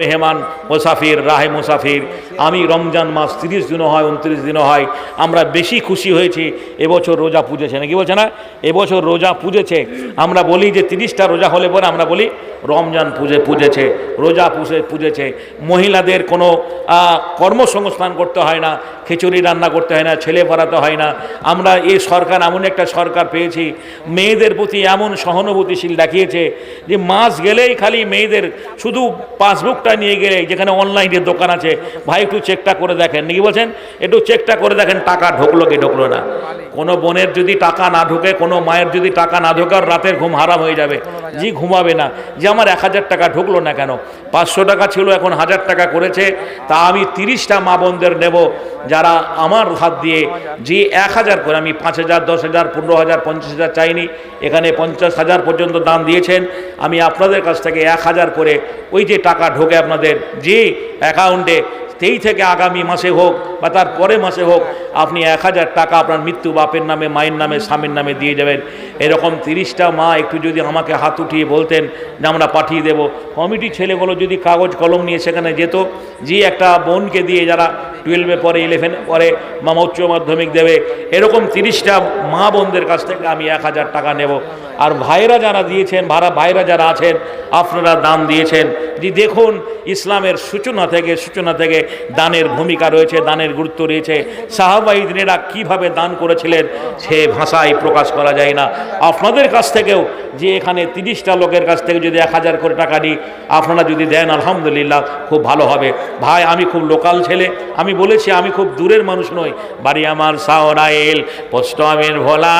মেহমান, মুসাফির, রাহে মুসাফির। আমি রমজান মাস তিরিশ দিনও হয়, উনত্রিশ দিনও হয়। আমরা বেশি খুশি হয়েছি, এবছর রোজা পুজেছে। নাকি বলছে না? এবছর রোজা পুজেছে। আমরা বলি যে তিরিশটা রোজা হলে পরে আমরা বলি রমজান পুজে পুজেছে, রোজা পুজে পুজেছে। মহিলাদের কোনো কর্মসংস্থান করতে হয় না, খিচুড়ি রান্না করতে হয় না, ছেলে পড়াতে হয় না। আমরা এই সরকার, এমন একটা সরকার পেয়েছি, মেয়েদের প্রতি এমন সহানুভূতিশীল দেখিয়েছে যে মাস গেলেই খালি মেয়েদের শুধু পাসবুকটা নিয়ে গেলে, যেখানে অনলাইনে দোকান আছে, ভাই একটু চেকটা করে দেখেন। নাকি বলছেন? একটু চেকটা করে দেখেন, টাকা ঢুকলো কি ঢুকলো না। কোনো বোনের যদি টাকা না ঢুকে, কোনো মায়ের যদি টাকা না ঢোকে, আর রাতের ঘুম হারাম হয়ে যাবে। জি, ঘুমাবে না। যে আমার এক হাজার টাকা ঢুকলো না কেন? পাঁচশো টাকা ছিল, এখন হাজার টাকা করেছে। তা আমি তিরিশটা মা বোনদের নেব, যারা আমার হাত দিয়ে যে এক হাজার করে, আমি পাঁচ হাজার, দশ হাজার, পনেরো হাজার, পঞ্চাশ হাজার চাইনি, এখানে পঞ্চাশ হাজার পর্যন্ত দান দিয়েছেন। আমি আপনাদের কাছ থেকে এক হাজার করে ওই যে টাকা ঢোকে আপনাদের, যে অ্যাকাউন্টে সেই থেকে আগামী মাসে হোক বা তার পরে মাসে হোক আপনি এক হাজার টাকা আপনার মৃত্যু বাপের নামে, মায়ের নামে, স্বামীর নামে দিয়ে যাবেন। এরকম তিরিশটা মা একটু যদি আমাকে হাত উঠিয়ে বলতেন যে আমরা পাঠিয়ে দেব। কমিটি ছেলেগুলো যদি কাগজ কলম নিয়ে সেখানে যেত, যে একটা বোনকে দিয়ে যারা টুয়েলভে পরে ইলেভেনে পরে মামা উচ্চ মাধ্যমিক দেবে, এরকম তিরিশটা মা বোনদের কাছ থেকে আমি এক হাজার টাকা নেব। আর ভাইরা যারা দিয়েছেন, ভাড়া ভাইরা যারা আছেন, আপনারা দান দিয়েছেন। যে দেখুন, ইসলামের সূচনা থেকে সূচনা থেকে দানের ভূমিকা রয়েছে, দানের গুরুত্ব রয়েছে। সাহাবাইদিনেরা কীভাবে দান করেছিলেন সে ভাষায় প্রকাশ করা যায় না। আপনাদের কাছ থেকেও যে এখানে তিরিশটা লোকের কাছ থেকে যদি এক হাজার করে টাকা নিই আপনারা যদি দেন, আলহামদুলিল্লাহ, খুব ভালো হবে। ভাই, আমি খুব লোকাল ছেলে। আমি বলেছি, আমি খুব দূরের মানুষ নই। বাড়ি আমার সাওরাইল, পোস্ট আমির ভোলা,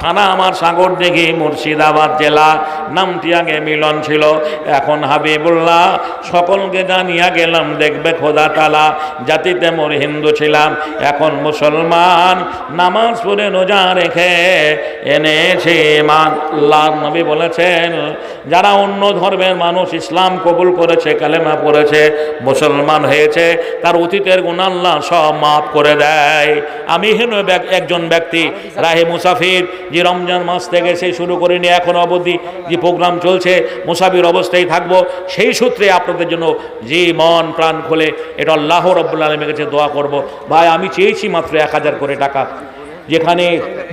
থানা আমার সাগর দেখি মুর্শিদাবাদ জেলা। নামটি আগে মিলন ছিল, এখন হাবিবুল্লাহ। সকলকে জানিয়া গেলাম, দেখবে খোদা তালা জাতিতে মোর হিন্দু ছিলাম। এখন মুসলমান নামাজ পড়ে রোজা রেখে এনেছে মান নবী বলেছেন, যারা অন্য ধর্মের মানুষ ইসলাম কবুল করেছে, কালেমা পড়েছে, মুসলমান হয়েছে, তার অতীতের গুণ আল্লাহ সব মাফ করে দেয়। আমি হেন একজন ব্যক্তি, রাহে মুসাফির, যে রমজান মাস থেকে সেই শুরু করিনি, এখন অবধি যে প্রোগ্রাম চলছে, মুসাফির অবস্থায় থাকব, সেই সূত্রে আপনাদের জন্য যে মন প্রাণ খোলে, এটা আল্লাহ রব্বুল আলমের কাছে দোয়া করব। ভাই, আমি চেয়েছি মাত্র এক হাজার করে টাকা। যেখানে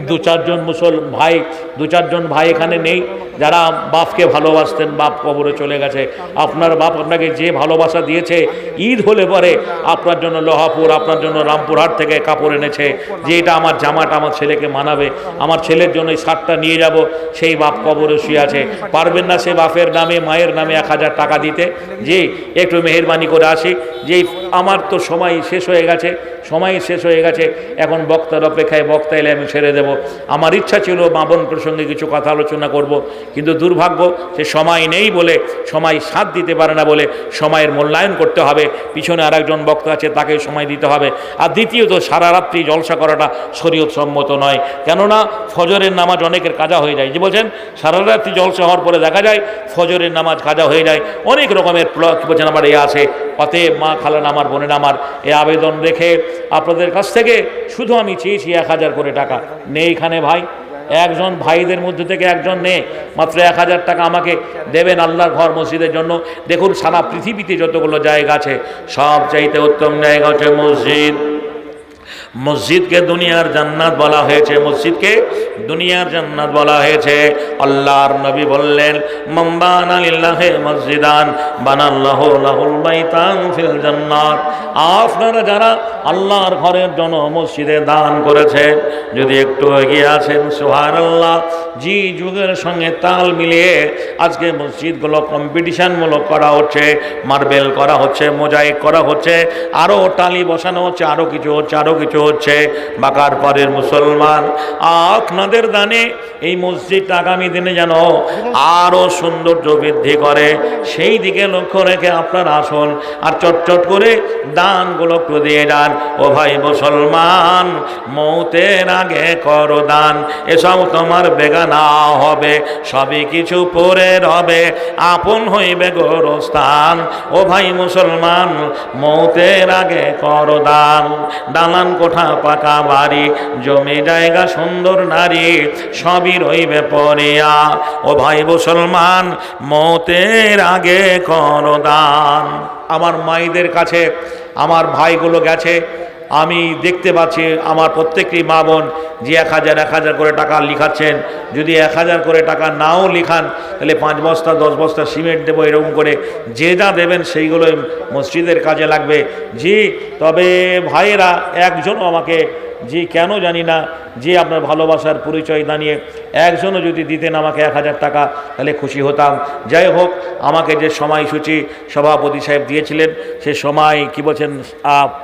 দু চারজন মুসল ভাই, দু চারজন ভাই এখানে নেই, যারা বাপকে ভালোবাসতেন, বাপ কবরে চলে গেছে। আপনার বাপ আপনাকে যে ভালোবাসা দিয়েছে, ঈদ হলে পরে আপনার জন্য লোহাপুর, আপনার জন্য রামপুরহাট থেকে কাপড় এনেছে। যে এটা আমার জামাটা আমার ছেলেকে মানাবে, আমার ছেলের জন্য এই শার্টটা নিয়ে যাব, সেই বাপ কবরে শুয়ে আছে। পারবেন না সে বাপের নামে, মায়ের নামে এক হাজার টাকা দিতে। যে একটু মেহরবানি করে আসি। যে আমার তো সময় শেষ হয়ে গেছে, সময় শেষ হয়ে গেছে। এখন বক্তার অপেক্ষায় বক্তা এলে আমি ছেড়ে দেব। আমার ইচ্ছা ছিল মাবন প্রসঙ্গে কিছু কথা আলোচনা করব, কিন্তু দুর্ভাগ্য সে সময় নেই বলে, সময় সাথ দিতে পারে না বলে সময়ের মূল্যায়ন করতে হবে। পিছনে আরেকজন বক্তা আছে, তাকে সময় দিতে হবে। আর দ্বিতীয়ত, সারা রাত্রি জলসা করাটা শরীয়ত সম্মত নয়। কেননা, ফজরের নামাজ অনেকের কাজা হয়ে যায়। যে বলছেন, সারা রাত্রি জলসা হওয়ার পরে দেখা যায়, ফজরের নামাজ কাজা হয়ে যায়। অনেক রকমের বলছেন আমার এ আছে। অতএব মা খালান আমার বোনেন আমার এ আবেদন রেখে আপনাদের কাছ থেকে শুধু আমি চেয়েছি এক হাজার করে টাকা। নেই এখানে ভাই। একজন ভাইদের মধ্যে থেকে একজন নে মাত্র এক হাজার টাকা আমাকে দেবেন আল্লাহর ঘর মসজিদের জন্য। দেখুন সারা পৃথিবীতে যতগুলো জায়গা আছে, সব চাইতে উত্তম জায়গা হচ্ছে মসজিদ। মসজিদকে দুনিয়ার জান্নাত বলা হয়েছে। মসজিদকে দুনিয়ার জান্নাত বলা হয়েছে। আল্লাহর নবী বললেন মাম্বান আলিল্লাহে মসজিদান, বানাল্লাহ লাহুল বাইতান ফিল জান্নাত। আপনারা যারা আল্লাহর ঘরের জন্য মসজিদে দান করেছেন, যদি একটু এগিয়ে আছেন সুহার আল্লাহ জি যুগের সঙ্গে তাল মিলিয়ে আজকে মসজিদগুলো কম্পিটিশনমূলক করা হচ্ছে, মার্বেল করা হচ্ছে, মোজাইক করা হচ্ছে আরও টালি বসানো হচ্ছে আরও কিছু হচ্ছে আরও কিছু হচ্ছে, বাকার পরের মুসলমান। আপনাদের দানে এই মসজিদ আগামী দিনে যেন আরও সৌন্দর্য বৃদ্ধি করে। সেই দিকে লক্ষ্য রেখে আপনার আসুন আর চটচট করে দানগুলো দিয়ে যান। ও ভাই মুসলমান, মৌতের আগে কর দান। এসব তোমার বেগানা হবে, সবই কিছু পরে রবে আপন হইবে গোরস্থান। ও ভাই মুসলমান, মৌতের আগে কর দান। দালান কোঠা কোঠা পাকা বাড়ি, জমি জায়গা, সুন্দর নারী, সবই রইবে পরিয়া ও ভাই মুসলমান, মতের আগে কর দান। আমার মাইদের কাছে, আমার ভাইগুলো গেছে আমি দেখতে পাচ্ছি আমার প্রত্যেকটি মা বোন যে এক হাজার এক হাজার করে টাকা লিখাচ্ছেন। যদি এক হাজার করে টাকা নাও লিখান, তাহলে পাঁচ বস্তা, দশ বস্তা সিমেন্ট দেবো এরকম করে। যে যা দেবেন সেইগুলো মসজিদের কাজে লাগবে। জি, তবে ভাইয়েরা, একজনও আমাকে জি, কেন জানি না। যে আপনার ভালোবাসার পরিচয় দাঁড়িয়ে একজনও যদি দিতেন আমাকে এক হাজার টাকা, তাহলে খুশি হতাম। যাই হোক, আমাকে যে সময়সূচি সভাপতি সাহেব দিয়েছিলেন, সে সময় কি বলছেন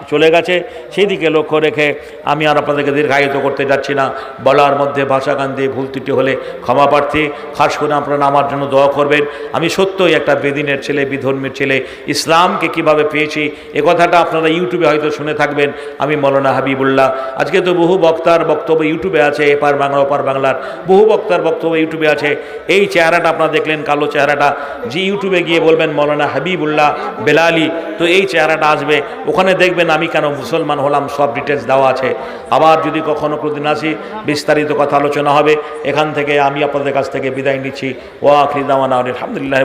চলে গেছে। সেই দিকে লক্ষ্য রেখে আমি আর আপনাদেরকে দীর্ঘায়িত করতে যাচ্ছি না। বলার মধ্যে ভাষাকান্তি, ভুল ত্রুটি হলে ক্ষমা প্রার্থী। খাস করে আপনারা আমার জন্য দোয়া করবেন। আমি সত্যই একটা বেদিনের ছেলে, বিধর্মীর ছেলে। ইসলামকে কীভাবে পেয়েছি, এ কথাটা আপনারা ইউটিউবে হয়তো শুনে থাকবেন। আমি মৌলানা হাবিবুল্লাহ আজকে তো বহু বক্তার বক্তব্য ইউটিউবে আছে এপার বাংলা ওপার বাংলার। বহু বক্তার বক্তব্য ইউটিউবে আছে। এই চেহারাটা আপনারা দেখলেন, কালো চেহারাটা। যে ইউটিউবে গিয়ে বলবেন, মৌলানা হাবিবুল্লাহ বেলালি তো এই চেহারাটা আসবে। ওখানে দেখবেন, আমি কেন মুসলমান হলাম? সব ডিটেলস দেওয়া আছে। আবার যদি কখনো কোনোদিন আসি, বিস্তারিত কথা আলোচনা হবে। এখান থেকে আমি আপনাদের কাছ থেকে বিদায় নিচ্ছি। ওয়া আখরি দাওয়ানা আলহামদুলিল্লাহ